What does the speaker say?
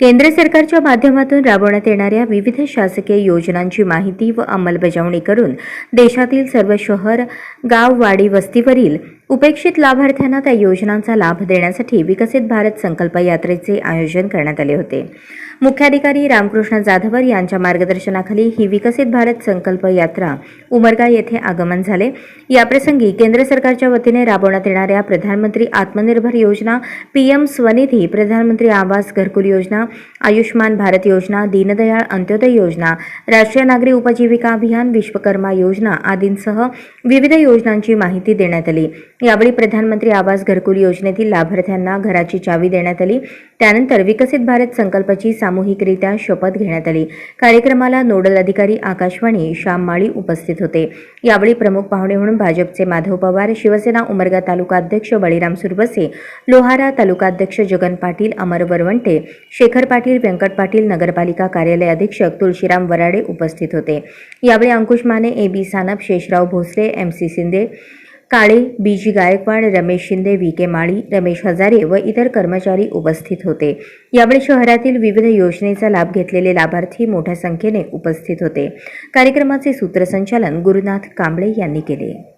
केंद्र सरकारच्या माध्यमातून राबवण्यात येणाऱ्या विविध शासकीय योजनांची माहिती व अंमलबजावणी करून देशातील सर्व शहर गाव वाडी वस्तीवरील उपेक्षित लाभार्थ्यांना त्या योजनांचा लाभ देण्यासाठी विकसित भारत संकल्प यात्रेचे आयोजन करण्यात आले होते. मुख्याधिकारी रामकृष्ण जाधवर यांच्या मार्गदर्शनाखाली ही विकसित भारत संकल्प यात्रा उमरगा येथे आगमन झाले. याप्रसंगी केंद्र सरकारच्या वतीने राबवण्यात येणाऱ्या प्रधानमंत्री आत्मनिर्भर योजना पीएम स्वनिधी प्रधानमंत्री आवास घरकुल योजना आयुष्मान भारत योजना दीनदयाळ अंत्योदय योजना राष्ट्रीय नागरी उपजीविका अभियान विश्वकर्मा योजना आदींसह विविध योजनांची माहिती देण्यात आली. यावेळी प्रधानमंत्री आवास घरकुल योजनेतील लाभार्थ्यांना घराची चावी देण्यात आली. त्यानंतर विकसित भारत संकल्पाची सामूहिकरित्या शपथ घेण्यात आली. कार्यक्रमाला नोडल अधिकारी आकाशवाणी श्याम माळी उपस्थित होते. यावेळी प्रमुख पाहुणे म्हणून भाजपचे माधव पवार शिवसेना उमरगा तालुका अध्यक्ष बळीराम सुरबसे लोहारा तालुका अध्यक्ष जगन पाटील अमर वरवंटे शेखर पाटील व्यंकट पाटील नगरपालिका कार्यालय अधीक्षक तुळशीराम वराडे उपस्थित होते. यावेळी Ankush Mane A B Sanap Shesharao Bhosale M C Shinde Kale B G Gaikwad Ramesh Shinde V K Mali Ramesh Hazare व इतर कर्मचारी उपस्थित होते. यावेळी शहरातील विविध योजनेचा लाभ घेतलेले लाभार्थी मोठ्या संख्येने उपस्थित होते. कार्यक्रमाचे सूत्रसंचालन गुरुनाथ कांबळे यांनी केले.